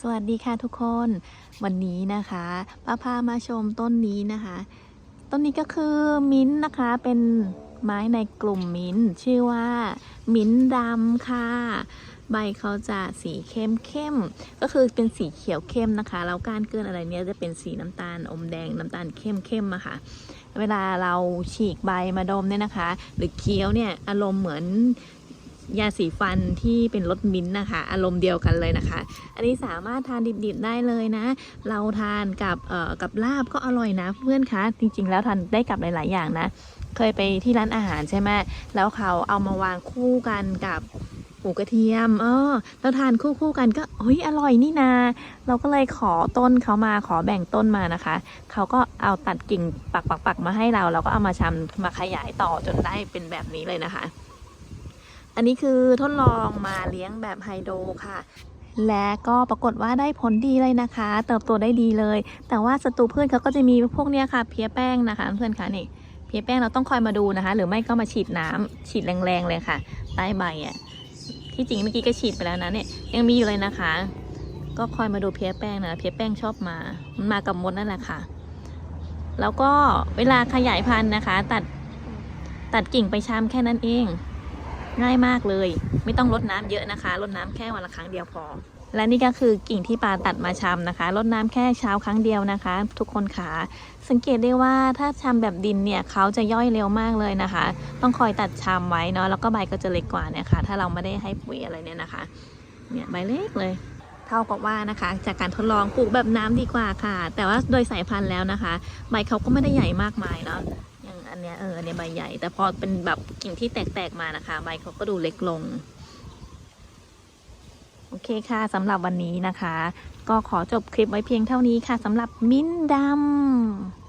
สวัสดีค่ะทุกคนวันนี้นะคะป้าพามาชมต้นนี้นะคะ ต้นนี้ก็คือมิ้นนะคะเป็นไม้ในกลุ่มมิ้นชื่อว่ามิ้นดำค่ะ ใบเขาจะสีเข้มเข้มก็คือเป็นสีเขียวเข้มนะคะแล้วก้านเกินอะไรเนี้ยจะเป็นสีน้ำตาลอมแดงน้ำตาลเข้มเข้มอะค่ะ เวลาเราฉีกใบมาดมเนี่ยนะคะ หรือเคี้ยวเนี่ยอารมณ์เหมือน ยาสีฟันที่เป็นรสมิ้นท์นะคะ อารมณ์เดียวกันเลยนะคะ อันนี้สามารถทานดิบๆได้เลยนะ เราทานกับเอ่อกับลาบก็อร่อยนะเพื่อนคะจริง ๆ แล้วทานได้กับหลายๆอย่างนะ เคยไปที่ร้านอาหารใช่ไหมแล้วเขาเอามาวางคู่กันกับหมูกระเทียม เออแล้วทานคู่คู่ๆกันก็เฮ้ยอร่อยนี่นา เราก็เลยขอต้นเขามาขอแบ่งต้นมานะคะ เขาก็เอาตัดกิ่งปักปักปักมาให้เรา เราก็เอามาชำมาขยายต่อจนได้เป็นแบบนี้เลยนะคะ อันนี้คือทดลองมาเลี้ยงแบบไฮโดรค่ะ และก็ปรากฏว่าได้ผลดีเลยนะคะ เติบโตได้ดีเลย แต่ว่าศัตรูพืชเขาก็จะมีพวกเนี้ยค่ะ เพี้ยแป้งนะคะ เพื่อนคะนี่เพี้ยแป้งเราต้องคอยมาดูนะคะ หรือไม่ก็มาฉีดน้ำฉีดแรงๆเลยค่ะ ใต้ใบอะที่จริงเมื่อกี้ก็ฉีดไปแล้วนะเนี่ยยังมีอยู่เลยนะคะ ก็คอยมาดูเพี้ยแป้งนะเพี้ยแป้งชอบมา มันมากับมดนั่นแหละค่ะ แล้วก็เวลาขยายพันธุ์นะคะ ตัดตัดกิ่งไปชามแค่นั้นเอง ง่ายมากเลย ไม่ต้องรดน้ำเยอะนะคะรดน้ำแค่วันละครั้งเดียวพอ และนี่ก็คือกิ่งที่ปาตัดมาชำนะคะรดน้ำแค่เช้าครั้งเดียวนะคะ ทุกคนขาสังเกตได้ว่าถ้าชำแบบดินเนี่ยเขาจะย่อยเร็วมากเลยนะคะ ต้องคอยตัดชำไว้เนาะแล้วก็ใบก็จะเล็กกว่าเนี่ยค่ะ ถ้าเราไม่ได้ให้ปุ๋ยอะไรเนี่ยนะคะเนี่ยใบเล็กเลยเท่ากับว่านะคะ จากการทดลองปลูกแบบน้ำดีกว่าค่ะ แต่ว่าโดยสายพันธุ์แล้วนะคะ ใบเขาก็ไม่ได้ใหญ่มากมายเนาะ อันเนี้ยเอออันเนี้ยใบใหญ่ แต่พอเป็นแบบกิ่งที่แตกๆมานะคะ ใบเขาก็ดูเล็กลง โอเคค่ะสำหรับวันนี้นะคะ ก็ขอจบคลิปไว้เพียงเท่านี้ค่ะสำหรับมิ้นดำ